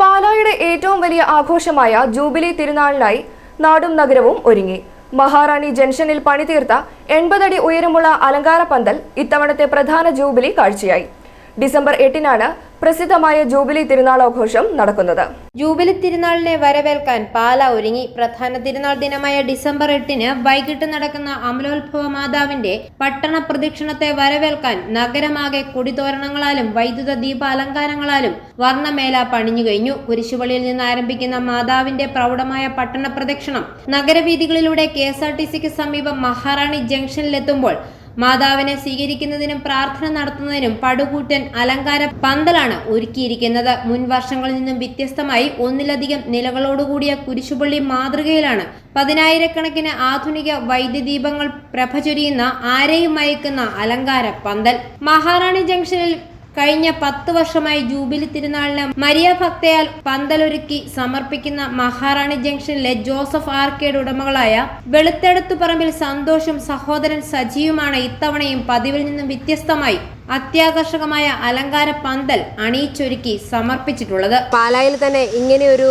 പാലായുടെ ഏറ്റവും വലിയ ആഘോഷമായ ജൂബിലി തിരുനാളിനായി നാടും നഗരവും ഒരുങ്ങി. മഹാറാണി ജംഗ്ഷനിൽ പണിതീർത്ത എൺപതടി ഉയരമുള്ള അലങ്കാര പന്തൽ ഇത്തവണത്തെ പ്രധാന ജൂബിലി കാഴ്ചയായി. ഡിസംബർ എട്ടിനാണ് പ്രസിദ്ധമായ ജൂബിലി തിരുനാളാഘോഷം നടക്കുന്നത്. ജൂബിലി തിരുനാളിനെ വരവേൽക്കാൻ പാല ഒരുങ്ങി. പ്രധാന തിരുനാൾ ദിനമായ ഡിസംബർ എട്ടിന് വൈകിട്ട് നടക്കുന്ന അമലോത്ഭവ മാതാവിന്റെ പട്ടണ പ്രദക്ഷിണത്തെ വരവേൽക്കാൻ നഗരമാകെ കൊടിതോരണങ്ങളാലും വൈദ്യുത ദീപാലങ്കാരങ്ങളാലും വർണമേല പണിഞ്ഞു കഴിഞ്ഞു. കുരിശുപള്ളിയിൽ നിന്ന് ആരംഭിക്കുന്ന മാതാവിന്റെ പ്രൗഢമായ പട്ടണ പ്രദക്ഷിണം നഗരവീഥികളിലൂടെ കെ എസ് ആർ ടി സിക്ക് സമീപം മഹാറാണി ജംഗ്ഷനിലെത്തുമ്പോൾ മാതാവിനെ സ്വീകരിക്കുന്നതിനും പ്രാർത്ഥന നടത്തുന്നതിനും പടുകൂറ്റൻ അലങ്കാര പന്തലാണ് ഒരുക്കിയിരിക്കുന്നത്. മുൻ വർഷങ്ങളിൽ നിന്നും വ്യത്യസ്തമായി ഒന്നിലധികം നിലകളോടുകൂടിയ കുരിശുപള്ളി മാതൃകയിലാണ് പതിനായിരക്കണക്കിന് ആധുനിക വൈദ്യുദീപങ്ങൾ പ്രഭചൊരിയുന്ന ആരെയും മയക്കുന്ന അലങ്കാര പന്തൽ. മഹാറാണി ജംഗ്ഷനിൽ കഴിഞ്ഞ പത്ത് വർഷമായി ജൂബിലി തിരുനാളിന് മരിയ ഭക്തയാൽ പന്തലൊരുക്കി സമർപ്പിക്കുന്ന മഹാറാണി ജംഗ്ഷനിലെ ജോസഫ് ആർക്കേഡ് ഉടമകളായ വെളുത്തെടുത്തു പറമ്പിൽ സന്തോഷും സഹോദരൻ സജിയുമാണ് ഇത്തവണയും പതിവിൽ നിന്നും വ്യത്യസ്തമായി അത്യാകർഷകമായ അലങ്കാര പന്തൽ അണിയിച്ചൊരുക്കി സമർപ്പിച്ചിട്ടുള്ളത്. പാലായിൽ തന്നെ ഇങ്ങനെയൊരു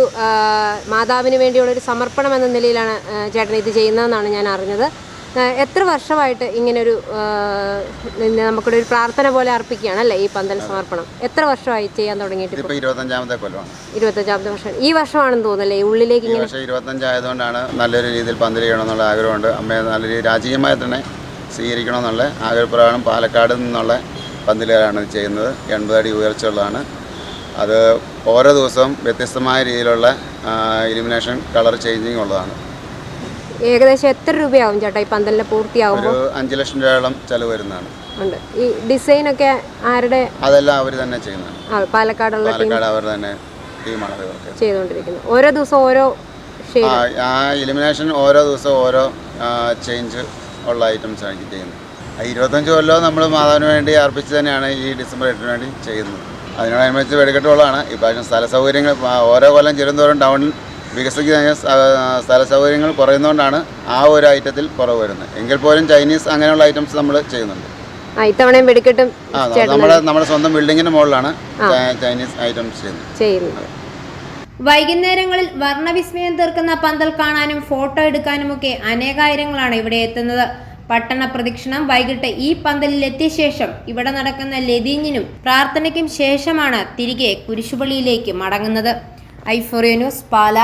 മാതാവിന് വേണ്ടിയുള്ള ഒരു സമർപ്പണം എന്ന നിലയിലാണ് ചേട്ടൻ ഇത് ചെയ്യുന്നതെന്നാണ് ഞാൻ അറിഞ്ഞത്. എത്ര വർഷമായിട്ട് ഇങ്ങനൊരു നമുക്കിവിടെ നമുക്കൊരു ഒരു പ്രാർത്ഥന പോലെ അർപ്പിക്കുകയാണ് അല്ലേ ഈ പന്തൽ സമർപ്പണം? എത്ര വർഷമായി ചെയ്യാൻ തുടങ്ങിയിട്ട് ഇരുപത്തഞ്ചാമത്തെ കൊല്ലമാണ്. ഇരുപത്തഞ്ചാമത്തെ വർഷം. ഈ വർഷമാണെന്ന് തോന്നുന്നല്ലേ? ഉള്ളിലേക്ക് ഇങ്ങനെ ഇരുപത്തഞ്ചായതുകൊണ്ടാണ് നല്ലൊരു രീതിയിൽ പന്തൽ ചെയ്യണമെന്നുള്ള ആഗ്രഹമുണ്ട്. അമ്മയെ നല്ല രീതിയിൽ രാജകീയമായി തന്നെ സ്വീകരിക്കണമെന്നുള്ള ആഗ്രഹപ്രകാരം പാലക്കാട് നിന്നുള്ള പന്തലുകാരാണ് ചെയ്യുന്നത്. എൺപത് അടി ഉയർച്ചയുള്ളതാണ്. അത് ഓരോ ദിവസവും വ്യത്യസ്തമായ രീതിയിലുള്ള ഇലിമിനേഷൻ കളർ ചേഞ്ചിങ് ഉള്ളതാണ് ഏകദേശം എത്ര രൂപയാവും ചേട്ടാ ഈ പന്തലിന് പൂർത്തിയാവുമ്പോൾ അഞ്ചു ലക്ഷം രൂപയോളം ചെലവ് വരുന്നതാണ്. ഉണ്ട്. ഈ ഡിസൈൻ ഒക്കെ ആരുടെ അതെല്ലാം അവർ തന്നെ ചെയ്യുന്നതാണ്. പാലക്കാടുള്ള പാലക്കാട് അവർ തന്നെ ടീമാണ് ചെയ്തുകൊണ്ടിരിക്കുന്നത്. ഓരോ ദിവസം ഓരോ ആ ഇലിമിനേഷൻ ഓരോ ദിവസവും ഓരോ ചേഞ്ച് ഉള്ള ഐറ്റംസ് ആണ് ചെയ്യുന്നത്. ഇരുപത്തഞ്ച് കൊല്ലം നമ്മൾ മാതാവിന് വേണ്ടി അർപ്പിച്ച് തന്നെയാണ് ഈ ഡിസംബർ എട്ടിന് വേണ്ടി ചെയ്യുന്നത്. അതിനോടനുബന്ധിച്ച് വെടിക്കെട്ടുകളാണ് ഇപ്രാവശ്യം സ്ഥല സൗകര്യങ്ങൾ ഓരോ കൊല്ലം ചെല്ലുന്തോറും ടൗണിൽ വികസിക്കുന്ന സ്ഥ- സ്ഥല സൗകര്യങ്ങൾ കുറയുന്നതുകൊണ്ടാണ് ആ ഒരു ഐറ്റത്തിൽ കുറവ് വരുന്നത്. എങ്കിൽ പോലും ചൈനീസ് അങ്ങനെയുള്ള ഐറ്റംസ് നമ്മൾ ചെയ്യുന്നുണ്ട്. ഇത്തവണയും വെടിക്കെട്ടും നമ്മുടെ നമ്മുടെ സ്വന്തം ബിൽഡിങ്ങിന് മുകളിലാണ് ചൈനീസ് ഐറ്റംസ് ചെയ്യുന്നത്. വൈകുന്നേരങ്ങളിൽ വർണവിസ്മയം തീർക്കുന്ന പന്തൽ കാണാനും ഫോട്ടോ എടുക്കാനുമൊക്കെ അനേകായിരങ്ങളാണ് ഇവിടെ എത്തുന്നത്. പട്ടണ പ്രദക്ഷിണം വൈകിട്ട് ഈ പന്തലിൽ എത്തിയ ശേഷം ഇവിടെ നടക്കുന്ന ലതീഞ്ഞിനും പ്രാർത്ഥനയ്ക്കും ശേഷമാണ് തിരികെ കുരിശുപള്ളിയിലേക്ക് മടങ്ങുന്നത്. ഐഫോറിയ ന്യൂസ് പാല.